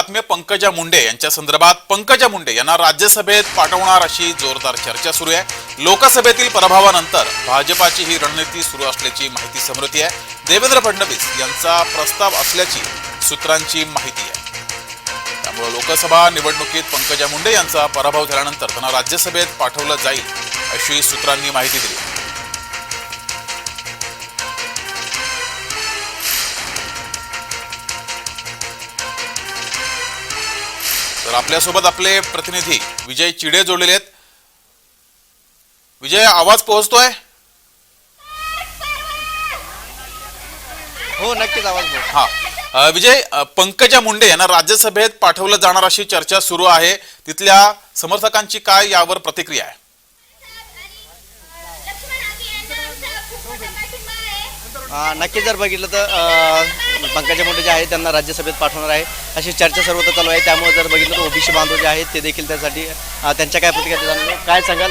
बातमी पंकजा मुंडे यांच्या संदर्भात पंकजा मुंडे यांना राज्यसभेत पाठवणार अशी जोरदार चर्चा सुरू आहे. लोकसभेतील पराभवानंतर भाजपाची ही रणनीती सुरू असल्याची माहिती समोर आहे. देवेंद्र फडणवीस यांचा प्रस्ताव असल्याची सूत्रांची माहिती आहे. त्यामुळे लोकसभा निवडणुकीत पंकजा मुंडे यांचा पराभव झाल्यानंतर त्यांना राज्यसभेत पाठवलं जाईल अशी सूत्रांनी माहिती दिली. तर आपल्यासोबत आपले प्रतिनिधी विजय चिडे जोडलेले आहेत. विजय आवाज पोहोचतोय? हो नक्कीच आवाज हा. अ, विजय अ, पंकजा मुंडे यांना राज्यसभेत पाठवलं जाणार अशी चर्चा सुरू आहे. तिथल्या समर्थकांची काय यावर प्रतिक्रिया आहे? अं, नक्कीच जर बघितलं तर पंकजा मुंडे जे आहेत त्यांना राज्यसभेत पाठवणार आहे. अशी चर्चा सर्वत्र चालू आहे. त्यामुळे जर बघितलं तर ओबीसी बांधव जे आहेत ते देखील त्यासाठी त्यांच्या काय प्रतिक्रिया घेऊ. काय सांगाल?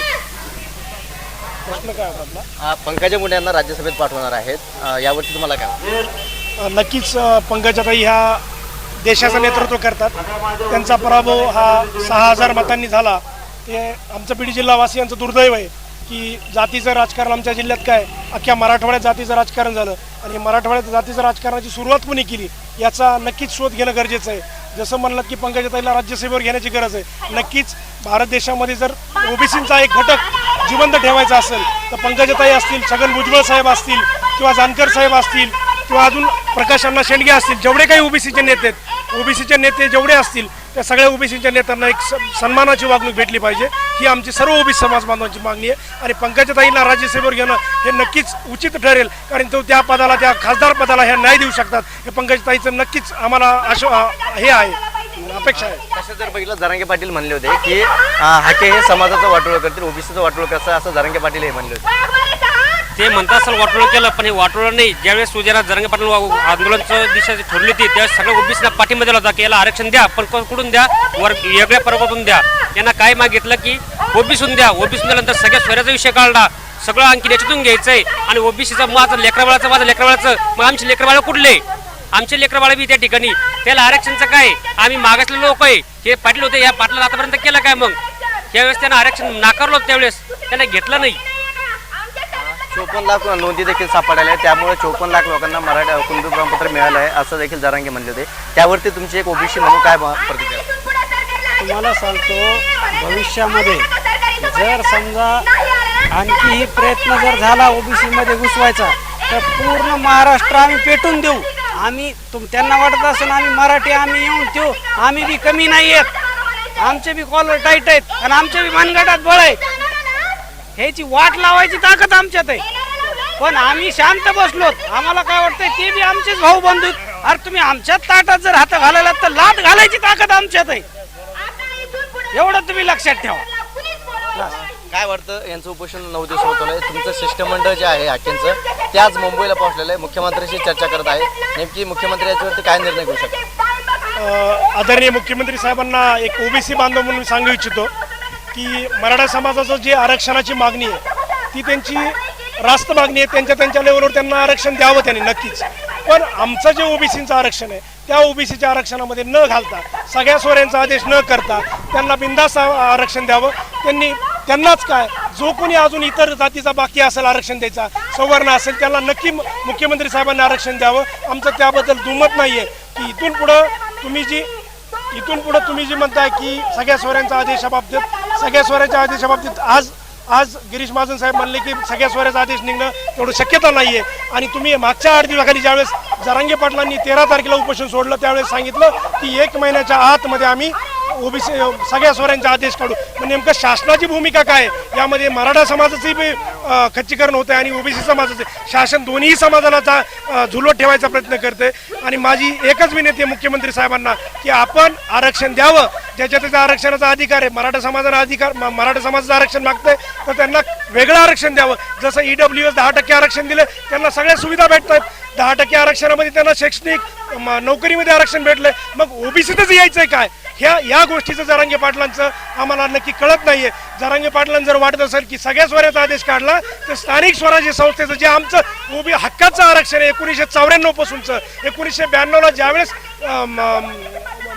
अं, पंकजा मुंडे यांना राज्यसभेत पाठवणार आहेत. यावरती तुम्हाला काय? नक्कीच पंकजाताई ह्या देशाचं नेतृत्व करतात. त्यांचा पराभव हा सहा हजार मतांनी झाला. ते आमचं बीड जिल्हावासियांचं दुर्दैव आहे. की जातीचं राजकारण आमच्या जिल्ह्यात काय? अख्ख्या मराठवाड्यात जातीचं राजकारण झालं. आणि मराठवाड्यात जातीचं राजकारणाची सुरुवात कुणी केली? याचा नक्कीच शोध घेणं गरजेचं आहे. जसं म्हणलं की पंकजाताईला राज्यसभेवर घेण्याची गरज आहे. नक्कीच भारत देशामध्ये जर ओबीसींचा एक घटक जिवंत ठेवायचा असेल तर पंकजाताई असतील छगन भुजबळ साहेब असतील किंवा जानकर साहेब असतील किंवा अजून प्रकाश अण्णा शेंडगे असतील जेवढे काही ओबीसीचे नेते आहेत ओबीसीचे नेते जेवढे असतील त्या सगळ्या ओबीसीच्या नेत्यांना एक सन्मानाची वागणूक भेटली पाहिजे. ही आमची सर्व ओबीसी समाज बांधवांची मागणी आहे. आणि पंकजाताईंना राज्यसभेवर घेणं हे नक्कीच उचित ठरेल. कारण तो त्या पदाला त्या खासदार पदाला ह्या न्याय देऊ शकतात. हे पंकजाताईचं नक्कीच आम्हाला आश हे आहे. अपेक्षा आहे. तसं जर बघितलं जरांगे पाटील म्हणले होते की हाके हे समाजाचं वाटोळ करतील ओबीसीचं वाटोळ करतात असं जरांगे पाटील हे म्हणले होते. ते म्हणतात असेल वाटोळं केलं पण हे वाटोळं नाही. ज्यावेळेस सुजयराज जरंगे पाटील आंदोलनचं दिशा ठरली होती त्यावेळेस सगळं ओबीसीला पाठिंबा दिला होता की याला आरक्षण द्या पण कुठून द्या? वर वेगळ्या पर्वतून द्या. यांना काय मागितलं की ओबीसून द्या. ओबीसून दिल्यानंतर सगळ्या स्वराचा विषय काढला. सगळं आणखी याच्यातून घ्यायचंय. आणि ओबीसीचं माझं लेकरवाळाचं माझं लेकरवाळाचं मग आमचे लेकरवाळा कुठले? आमचे लेकरवाळा बी त्या ठिकाणी. त्याला आरक्षणचं काय? आम्ही मागासले लोक आहे. हे पाटील होते या पाटलाला आतापर्यंत केलं काय मग? त्यावेळेस त्यांना आरक्षण नाकारलो त्यावेळेस त्यांना घेतलं नाही. चोपन्न लाख नोंदी देखील सापडल्या आहेत. त्यामुळे चोपन्न लाख लोकांना मराठा कुंदू प्रमाणपत्र मिळालं आहे असं देखील जरांगे म्हणले होते. त्यावरती तुमची एक ओबीसी म्हणून काय प्रतिक्रिया? तुम्हाला सांगतो भविष्यामध्ये जर समजा आणखीही प्रयत्न जर झाला ओबीसीमध्ये घुसवायचा तर पूर्ण महाराष्ट्र आम्ही पेटून देऊ. आम्ही तुम त्यांना वाटत असेल आम्ही मराठी आम्ही येऊन ठेवू. आम्ही बी कमी नाही आहेत आमचे बी कॉलर टाईट आहेत आणि आमच्या बी मानगटात बळ आहे. ह्याची वाट लावायची ताकद आमच्यात आहे. पण आम्ही शांत बसलोत. आम्हाला काय वाटतंय ते बी आमचेच भाऊ बंधू आहेत. अरे तुम्ही आमच्याच ताटात जर हात घालायला तर लाट घालायची ताकद आमच्यात आहे. एवढं तुम्ही लक्षात ठेवा. काय वाटतं यांचं उपोषण नऊ दिवस होत आहे तुमचं शिष्टमंडळ जे आहे हाकेंचं ते आज मुंबईला पोहोचलेलं आहे. मुख्यमंत्र्यांशी चर्चा करत आहे नेमकी मुख्यमंत्री याच्यावरती काय निर्णय घेऊ शकतात? अ, आदरणीय मुख्यमंत्री साहेबांना एक ओबीसी बांधव म्हणून सांगू इच्छितो. की मराठा समाजाचं जे आरक्षणाची मागणी आहे ती त्यांची रास्त मागणी आहे. त्यांच्या त्यांच्या लेवलवर त्यांना आरक्षण द्यावं त्यांनी नक्कीच. पण आमचं जे ओबीसीचं आरक्षण आहे त्या ओबीसीच्या आरक्षणामध्ये न घालता सगळ्या सोऱ्यांचा आदेश न करता त्यांना बिंदास आरक्षण द्यावं. त्यांनी त्यांनाच काय जो कोणी अजून इतर जातीचा बाकी असेल आरक्षण द्यायचा सवर्ण असेल त्यांना नक्की मुख्यमंत्री साहेबांना आरक्षण द्यावं. आमचं त्याबद्दल दुमत नाही आहे की इथून पुढं तुम्ही जी इथून पुढं तुम्ही जी म्हणताय की सगळ्या स्वरांच्या आदेशाबाबतीत सगळ्या स्वराच्या आदेशाबाबतीत आज आज गिरीश महाजन साहेब म्हणले की सगळ्या स्वराचा आदेश निघणं तेवढं शक्यता नाही आहे आणि तुम्ही मागच्या आठ दिवसाखाली ज्यावेळेस जरांगे पाटलांनी तेरा तारखेला उपोषण सोडलं त्यावेळेस सांगितलं की एक महिन्याच्या आतमध्ये आम्ही ओबीसी सगळ्या स्वरांचा आदेश काढू. मग नेमकं शासनाची भूमिका काय? यामध्ये मराठा समाजाची बी खच्चीकरण होतं आणि ओबीसी समाजाचे शासन दोन्ही समाजाला झुलवत ठेवायचा प्रयत्न करते. आणि माझी एकच विनंती आहे मुख्यमंत्री साहेबांना की आपण आरक्षण द्यावं. ज्याच्या त्याचा आरक्षणाचा अधिकार आहे मराठा समाजाला अधिकार मराठा समाजाचं आरक्षण मागतंय तर त्यांना वेगळं आरक्षण द्यावं. जसं ई डब्ल्यू एस दहा टक्के आरक्षण दिलं त्यांना सगळ्या सुविधा भेटत आहेत दहा टक्के आरक्षणामध्ये त्यांना शैक्षणिक म, नोकरीमध्ये आरक्षण भेटलंय मग ओबीसीतच यायचंय काय? ह्या या गोष्टीचं जरांगे पाटलांचं आम्हाला नक्की कळत नाहीये. जरांगे पाटलांना जर वाटत असेल की सगळ्या स्वराचा आदेश काढला तर स्थानिक स्वराज्य संस्थेचं जे आमचं उभी हक्काचं आरक्षण आहे एकोणीसशे चौऱ्याण्णव पासूनचं. एकोणीसशे ब्याण्णवला ज्यावेळेस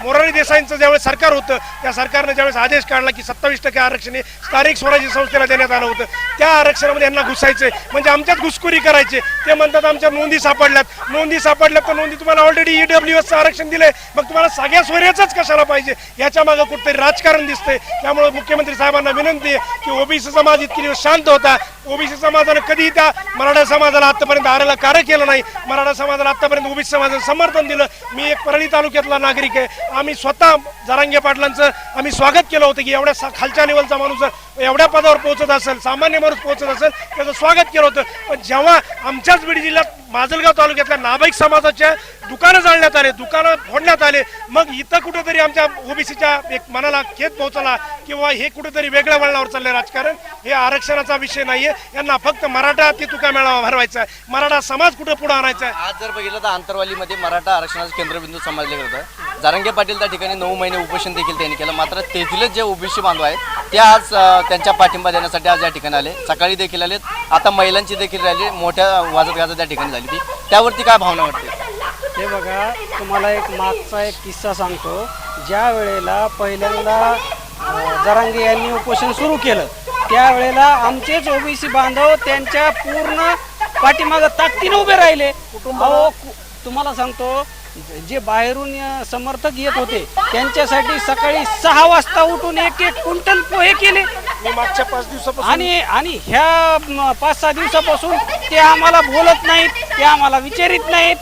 मोरारी देसाईंचं ज्यावेळेस सरकार होतं त्या सरकारनं ज्यावेळेस आदेश काढला की सत्तावीस टक्के आरक्षण हे स्थानिक स्वराज्य संस्थेला देण्यात आलं होतं त्या आरक्षणामध्ये यांना घुसायचंय. म्हणजे आमच्यात घुसखोरी करायचे. ते म्हणतात आमच्या नोंदी सापडल्यात. नोंदी सापडल्यात तर नोंदी तुम्हाला ऑलरेडी ई डब्ल्यू एसचं आरक्षण दिलंय. मग तुम्हाला सगळ्या सोयऱ्याचंच कशाला पाहिजे? याच्या मागं कुठंतरी राजकारण दिसतंय. त्यामुळे मुख्यमंत्री साहेबांना विनंती आहे की ओबीसी समाज इतकी दिवस शांत होता. ओबीसी समाजानं कधीही त्या मराठा समाजाला आतापर्यंत आरेला कार्य केलं नाही. मराठा समाजाला आतापर्यंत ओबीसी समाजाचं समर्थन दिलं. मी एक परळी तालुक्यातला नागरिक आहे. आम्ही स्वतः जरांगे पाटलांचं आम्ही स्वागत केलं होतं की एवढ्या खालच्या लेवलचा माणूस एवढ्या पदावर पोहोचत असेल सामान्य माणूस पोहोचत असेल त्याचं स्वागत केलं होतं. पण जेव्हा आमच्याच बीड जिल्ह्यात माजलगाव तालुक्यातल्या नाबाईक समाजाच्या दुकानं जाळण्यात आले दुकानं फोडण्यात आले. मग इथं कुठेतरी आमच्या ओबीसीच्या एक मनाला खेद पोहोचला किंवा हे कुठेतरी वेगळ्या वळणावर चाललंय राजकारण? हे आरक्षणाचा विषय नाहीये. यांना फक्त मराठा ते तुका मेळावा भरवायचा आहे. मराठा समाज कुठे पुढे आणायचा आहे? आज जर बघितलं तर आंतरवालीमध्ये मराठा आरक्षणाचा केंद्रबिंदू समजले होतं जारंगे पाटील त्या ठिकाणी नऊ महिने उपोषण देखील त्यांनी केलं. मात्र तेथीलच जे ओबीसी बांधव आहेत ते आज त्यांच्या पाठिंबा देण्यासाठी आज या ठिकाणी आले. सकाळी देखील आले आता महिलांची देखील रॅली मोठ्या वाजत गाजत त्या ठिकाणी झाली ती त्यावरती काय भावना वाटते? हे बघा तुम्हाला एक मागचा एक किस्सा सांगतो. ज्या वेळेला पहिल्यांदा जरांगे यांनी उपोषण सुरू केलं त्यावेळेला आमचेच ओबीसी बांधव त्यांच्या पूर्ण पाठीमागं ताकदीने उभे राहिले. कुटुंब तुम्हाला सांगतो जे बाहेरून समर्थक येत होते त्यांच्यासाठी सकाळी सहा वाजता उठून एक एक क्विंटल पोहे केले. मी मागच्या पाच दिवसापासून? आणि आणि ह्या पाच सहा दिवसापासून ते आम्हाला बोलत नाहीत ते आम्हाला विचारित नाहीत.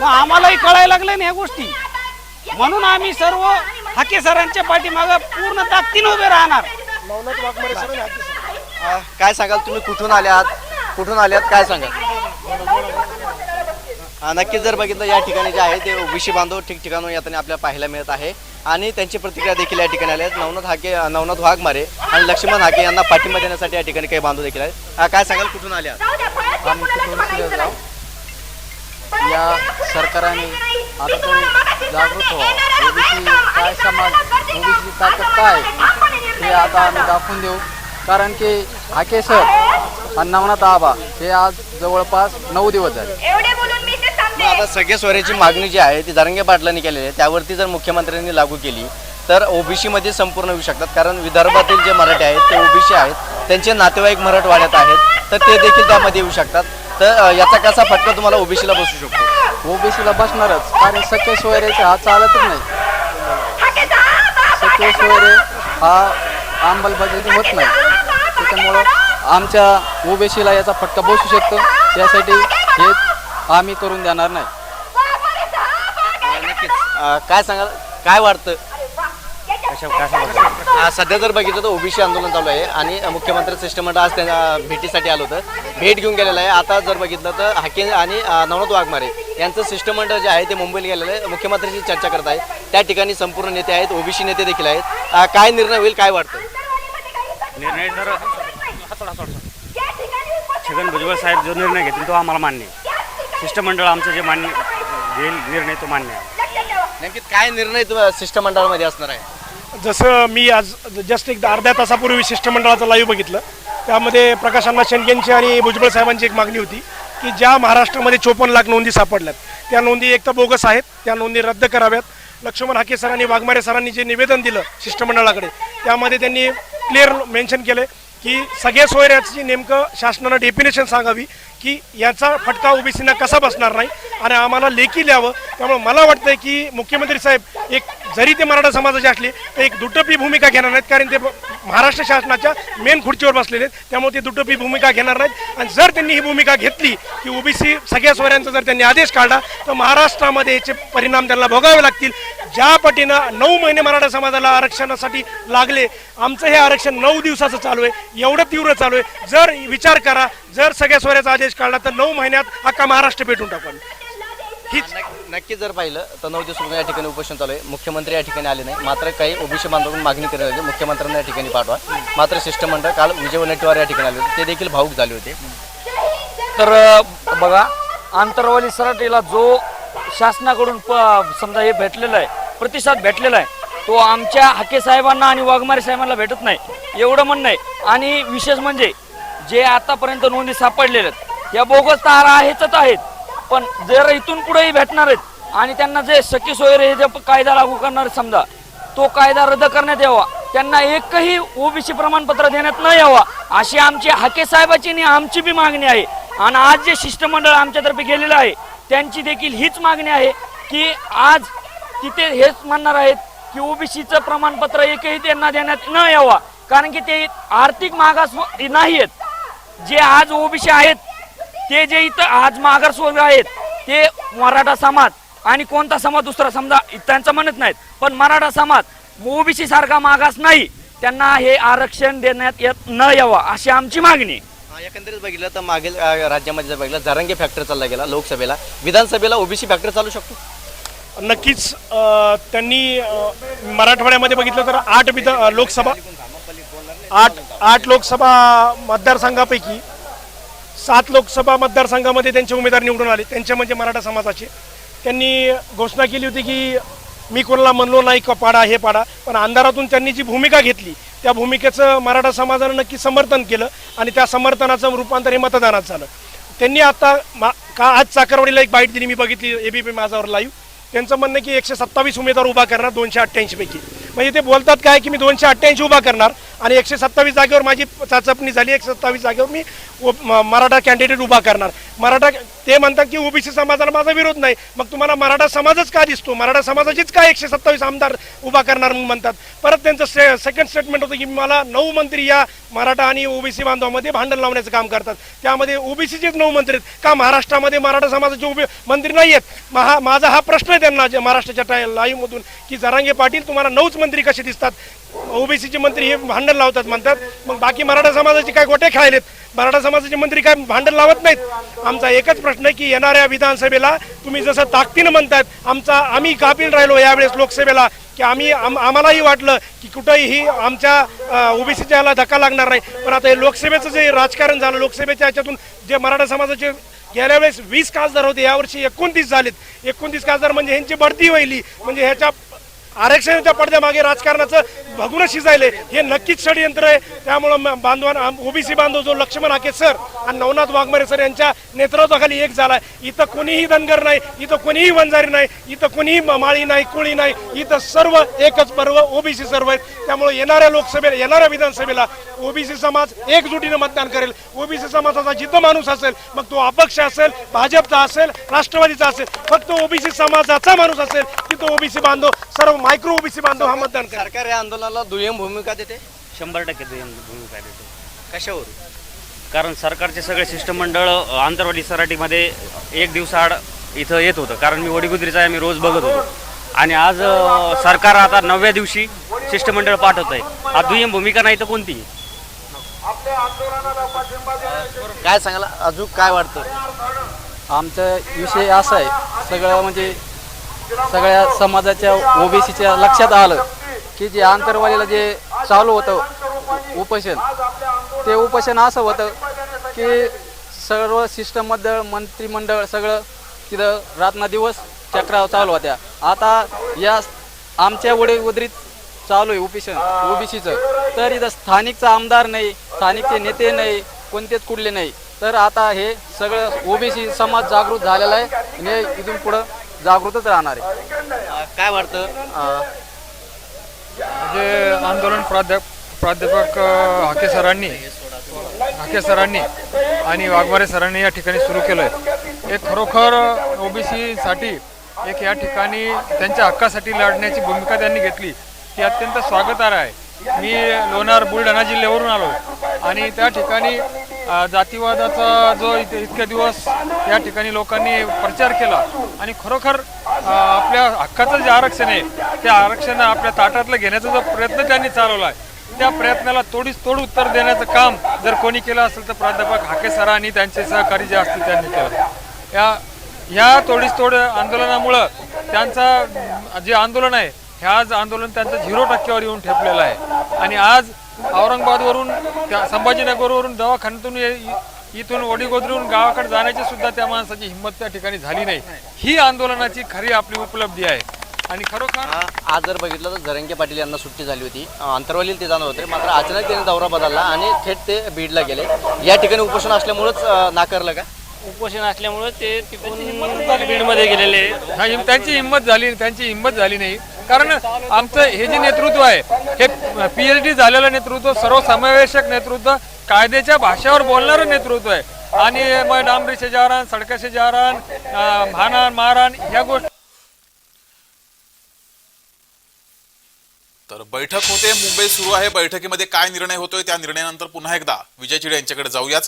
मग आम्हालाही कळायला लागल्या ना ह्या गोष्टी. म्हणून आम्ही सर्व हाके सरांच्या पाठीमागं पूर्ण ताकदीने उभे राहणार. काय सांगाल? तुम्ही कुठून आल्यात कुठून आल्यात काय सांगाल? नक्कीच जर बघितलं या ठिकाणी जे आहे ते ओबीसी बांधव ठिकठिकाणून यातने आपल्याला पाहायला मिळत आहे. आणि त्यांची प्रतिक्रिया देखील या ठिकाणी आल्या आहेत नवनाथ हाके नवनाथ वाघमारे आणि लक्ष्मण हाके यांना पाठिंबा देण्यासाठी या ठिकाणी काही बांधव देखील आहेत. काय सांगाल? कुठून शिरगाव या सरकारने आता जागृत व्हावा ओबीसी काय समाज ओबीसीची ताकद काय? हे आता आम्ही दाखवून देऊ. कारण की हाके सर आणि नवनाथ आबा हे आज जवळपास नऊ दिवस झाले. आता सगळ्या स्वराची मागणी जी आहे ती दारंगे पाटलांनी केलेली आहे. त्यावरती जर मुख्यमंत्र्यांनी लागू केली तर ओबीसीमध्ये संपूर्ण येऊ शकतात. कारण विदर्भातील जे मराठी आहेत ते ओबीसी आहेत. त्यांचे नातेवाईक मराठवाड्यात आहेत. तर ते देखील त्यामध्ये येऊ शकतात. तर याचा कसा फटका तुम्हाला ओबीसीला बसू शकतो? ओबीसीला बसणारच. कारण सख्य सोयरेचे हा चालतच नाही. सख्य सोयरे हा अंमलबजावणी होत नाही. त्याच्यामुळं आमच्या ओबीसीला याचा फटका बसू शकतो. त्यासाठी हे आम्ही करून देणार नाही. नक्कीच अ, काय सांगाल? काय वाटतं? अ, सध्या जर बघितलं तर ओबीसी आंदोलन चालू आहे आणि मुख्यमंत्री शिष्टमंडळ आज त्यांच्या भेटीसाठी आलं होतं. भेट घेऊन गेलेलं आहे. आता जर बघितलं तर हाके आणि अ, नवनाथ वाघमारे यांचं शिष्टमंडळ जे आहे ते मुंबईला गेलेलं आहे. मुख्यमंत्र्यांची चर्चा करत आहे. त्या ठिकाणी संपूर्ण नेते आहेत. ओबीसी नेते देखील आहेत. अ, काय निर्णय होईल काय वाटतं? निर्णय तर छगन भुजबळ साहेब जो निर्णय घेतील तो आम्हाला मान्य आहे. शिष्टमंडळ आमचं जे मान्य घेईल निर्णय तो मान्य आहे. नेमकी काय निर्णय तु- शिष्टमंडळामध्ये असणार आहे? जसं मी आज जस्ट एक अर्ध्या तासापूर्वी शिष्टमंडळाचं लाईव्ह बघितलं. त्यामध्ये प्रकाश अण्णा शेंडगेंची आणि भुजबळ साहेबांची एक मागणी होती की ज्या महाराष्ट्रामध्ये चोपन्न लाख नोंदी सापडल्यात त्या नोंदी एक तर बोगस आहेत त्या नोंदी रद्द कराव्यात. लक्ष्मण हाके सरांनी वाघमारे सरांनी जे निवेदन दिलं शिष्टमंडळाकडे त्यामध्ये त्यांनी क्लिअर मेन्शन केलं. की सगळ्या सोयऱ्याची नेमकं शासनानं डेफिनेशन सांगावी की याचा फटका ओबीसीना कसा बसणार नाही? आणि आम्हाला लेखी द्यावं त्यामुळे मला वाटतं की मुख्यमंत्री साहेब एक जरी ते मराठा समाजाचे असले तर एक दुटपी भूमिका घेणार नाहीत. कारण ते महाराष्ट्र शासनाच्या मेन खुर्चीवर बसलेले आहेत. त्यामुळे ते दुटपी भूमिका घेणार नाहीत. आणि जर त्यांनी ही भूमिका घेतली की ओबीसी सगळ्या सोयऱ्यांचा जर त्यांनी आदेश काढला तर महाराष्ट्रामध्ये याचे परिणाम त्यांना भोगावे लागतील. ज्या पटीनं नऊ महिने मराठा समाजाला आरक्षणासाठी लागले आमचं हे आरक्षण नऊ दिवसाचं चालू आहे एवढं तीव्र चालू आहे. जर विचार करा जर सगळ्या सोयऱ्याचा आदेश काढला तर नऊ महिन्यात अख्खा महाराष्ट्र पेटून टाकू आम्ही. हीच नक्की- जर पाहिलं तर नऊ दिवस या ठिकाणी उपोषण चालू आहे. मुख्यमंत्री या ठिकाणी आले नाही. मात्र काही ओबीसी बांधवांकडून मागणी करण्यात आली मुख्यमंत्र्यांना या ठिकाणी पाठवा. मात्र शिष्टमंडळ काल विजय वडेट्टीवार या ठिकाणी आले होते. ते देखील भाऊक झाले होते. तर बघा आंतरवाली सराटीला जो शासनाकडून प समजा हे भेटलेलं आहे प्रतिसाद भेटलेला आहे तो आमच्या हाके साहेबांना आणि वाघमारे साहेबांना भेटत नाही एवढं म्हणणं आहे. आणि विशेष म्हणजे जे आतापर्यंत नोंदी सापडलेल्या आहेत या बोगस तार आहेतच आहेत पण जर इथून पुढेही भेटणार आहेत. आणि त्यांना जे सखी सोयरे हे जे कायदा लागू करणार समजा तो कायदा रद्द करण्यात यावा. त्यांना एकही ओबीसी प्रमाणपत्र देण्यात न यावा अशी आमची हाके साहेबाची आणि आमची बी मागणी आहे. आणि आज जे शिष्टमंडळ आमच्यातर्फे गेलेलं आहे त्यांची देखील हीच मागणी आहे की आज तिथे हेच म्हणणार आहेत की ओबीसीचं प्रमाणपत्र एकही त्यांना देण्यात न यावा. कारण की ते आर्थिक मागास नाही आहेत. जे आज ओबीसी आहेत ते जे इथं आज मागासवर्ग आहेत ते मराठा समाज आणि कोणता समाज दुसरा समजा त्यांचं म्हणत नाहीत. पण मराठा समाज ओबीसी सारखा मागास नाही. त्यांना हे आरक्षण देण्यात येत न यावं अशी आमची मागणी आहे. एकंदरीत बघितलं तर मागील राज्यामध्ये जर बघितलं जरांगे फॅक्टर चालला गेला लोकसभेला. विधानसभेला ओबीसी फॅक्टर चालू शकतो? नक्कीच त्यांनी मराठवाड्यामध्ये बघितलं तर आठ विधान लोकसभा आठ आठ लोकसभा मतदारसंघापैकी सात लोकसभा मतदारसंघामध्ये त्यांचे उमेदवार निवडून आले. त्यांच्या म्हणजे मराठा समाजाचे. त्यांनी घोषणा केली होती की मी कोणाला म्हणलो नाही का पाडा हे पाडा. पण अंधारातून त्यांनी जी भूमिका घेतली त्या भूमिकेचं मराठा समाजानं नक्की समर्थन केलं आणि त्या समर्थनाचं रूपांतर हे मतदानात झालं. त्यांनी आता मा का आज चाकरवाडीला एक बाईट दिली मी बघितली एबीपी माझावर लाईव्ह त्यांचं म्हणणं की एकशे सत्तावीस उमेदवार उभा करणार दोनशे अठ्ठ्याऐंशी पैकी. म्हणजे ते बोलतात काय की मी दोनशे अठ्ठ्याऐंशी उभा करणार आणि एकशे सत्तावीस जागेवर माझी चाचपणी झाली एकशे सत्तावीस जागेवर मी मराठा कॅन्डिडेट उभा करणार. मराठा ते म्हणतात की ओबीसी समाजाला माझा विरोध नाही. मग तुम्हाला मराठा समाजच का दिसतो? मराठा समाजाचीच काय एकशे सत्तावीस आमदार उभा करणार म्हणून म्हणतात? परत त्यांचं से सेकंड स्टेटमेंट होतं की मला नऊ मंत्री या मराठा आणि ओबीसी बांधवामध्ये भांडण लावण्याचं काम करतात. त्यामध्ये ओबीसीचेच नऊ मंत्री आहेत. का महाराष्ट्रामध्ये मराठा समाजाचे उभे मंत्री नाही आहेत महा माझा हा प्रश्न आहे त्यांना जे महाराष्ट्राच्या लाईव्हमधून की जरांगे पाटील तुम्हाला नऊच मंत्री कसे दिसतात? ओबीसीचे मंत्री हे भांडण लावतात म्हणतात. मग बाकी मराठा समाजाचे काय गोटे खायलेत? मराठा समाजाचे मंत्री काय भांडण लावत नाहीत? आमचा एकच प्रश्न आहे की येणाऱ्या विधानसभेला तुम्ही जसं ताकदीनं म्हणतात आमचा आम्ही कापील राहिलो यावेळेस लोकसभेला की आम्ही आम आम्हालाही वाटलं की कुठंही आमच्या ओबीसीच्या धक्का लागणार नाही. पण आता हे लोकसभेचं जे राजकारण झालं लोकसभेच्या याच्यातून जे मराठा समाजाचे गेल्या वेळेस वीस खासदार होते यावर्षी एकोणतीस झालेत. एकोणतीस खासदार म्हणजे ह्यांची बढती व्हायली म्हणजे ह्याच्या आरक्षणाच्या पडद्यामागे राजकारणाचं भगुणं शिजायले हे नक्कीच षडयंत्र आहे. त्यामुळं बांधवान ओबीसी बांधव जो लक्ष्मण आके सर आणि नवनाथ वाघमारे सर यांच्या नेतृत्वाखाली एक झाला इथं कोणीही धनगर नाही इथं कोणीही वंजारी नाही इथं कोणीही माळी नाही कुळी नाही इथं सर्व एकच पर्व ओबीसी सर्व आहेत. त्यामुळे येणाऱ्या लोकसभेला येणाऱ्या विधानसभेला ओबीसी समाज एकजुटीनं मतदान करेल. ओबीसी समाजाचा जिथं माणूस असेल मग तो अपक्ष असेल भाजपचा असेल राष्ट्रवादीचा असेल फक्त ओबीसी समाजाचा माणूस असेल तिथं ओबीसी बांधव सर्व मायक्रो ओबीसी बांधव हा मतदान सरकार या आंदोलनाला दुय्यम भूमिका देते? शंभर टक्के दुय्यम भूमिका देतो. कशावर कारण सरकारचे सगळे शिष्टमंडळ अ, आंतरवाडी सराटीमध्ये एक दिवसाआड इथं येत होतं. कारण मी वडीगुद्रीचा आहे मी रोज बघत होतो. आणि आज अ, सरकार आता नवव्या दिवशी शिष्टमंडळ पाठवत आहे हा दुय्यम भूमिका नाही तर कोणती? काय सांगायला अजून काय वाटतं? आमचा विषय असा आहे. सगळं म्हणजे सगळ्या समाजाच्या ओबीसीच्या लक्षात आलं की जे आंतरवालीला जे चालू होतं उपोषण ते उपोषण असं होतं की सर्व शिष्टमंडळ मंत्रिमंडळ सगळं तिथं रात्र दिवस चक्राव चालू होत्या. आता या आमच्या वडील उदरीत चालू आहे उपोषण ओबीसीचं. तर इथं स्थानिकचा आमदार नाही स्थानिकचे नेते नाही कोणतेच कुठले नाही. तर आता हे सगळं ओबीसी समाज जागृत झालेला आहे आणि हे इथून पुढं जागृतच राहणार आहे. अ, काय वाटतं? अ, जे आंदोलन प्राध्या प्राध्यापक अ, हाके सरांनी हाके सरांनी आणि वाघमारे सरांनी या ठिकाणी सुरू केलं आहे हे खरोखर ओबीसीसाठी एक या ठिकाणी त्यांच्या हक्कासाठी लढण्याची भूमिका त्यांनी घेतली. ती अत्यंत स्वागतार्ह आहे. मी लोणार बुलढाणा जिल्ह्यावरून आलो आणि त्या ठिकाणी जातीवादाचा जो इथे इतके दिवस या ठिकाणी लोकांनी प्रचार केला आणि खरोखर आपल्या हक्काचं जे आरक्षण आहे त्या आरक्षण आपल्या ताटातलं घेण्याचा जो प्रयत्न त्यांनी चालवला आहे त्या प्रयत्नाला तोडीस तोड उत्तर देण्याचं काम जर कोणी केलं असेल तर प्राध्यापक हाके सरांनी त्यांचे सहकारी जे असतील त्यांनी केलं. या ह्या तोडीस तोड आंदोलनामुळं त्यांचा जे आंदोलन आहे हे आज आंदोलन त्यांचं झिरो टक्क्यावर येऊन ठेपलेलं आहे. आणि आज औरंगाबादवरून त्या संभाजीनगरवरून दवाखान्यातून इथून वडीगोदरीहून गावाकडे जाण्याची सुद्धा त्या माणसाची हिंमत त्या ठिकाणी झाली नाही. ही आंदोलनाची खरी आपली उपलब्धी आहे. आणि खरोखर आज जर बघितलं तर जरंगे पाटील यांना सुट्टी झाली होती. अंतरवालीला ते जाणार होते मात्र अचानक त्यांनी दौरा बदलला आणि थेट ते बीडला गेले. या ठिकाणी उपोषण असल्यामुळेच नाकारलं का? उपोषण असल्यामुळे ते तिकडून बीडमध्ये गेलेले. हा त्यांची हिंमत झाली त्यांची हिंमत झाली नाही. कारण आमचं हे जे नेतृत्व आहे हे पी एच डी झालेलं नेतृत्व सर्वसमावेशक नेतृत्व कायद्याच्या भाषेवर बोलणारं नेतृत्व आहे. आणि मग डांबरी शेजारण सडका शेजारण भानान मारान ह्या गोष्टी तर बैठक होते मुंबईत सुरू आहे. बैठकीमध्ये काय निर्णय होतोय त्या निर्णयानंतर पुन्हा एकदा विजय चिडे यांच्याकडे जाऊयाच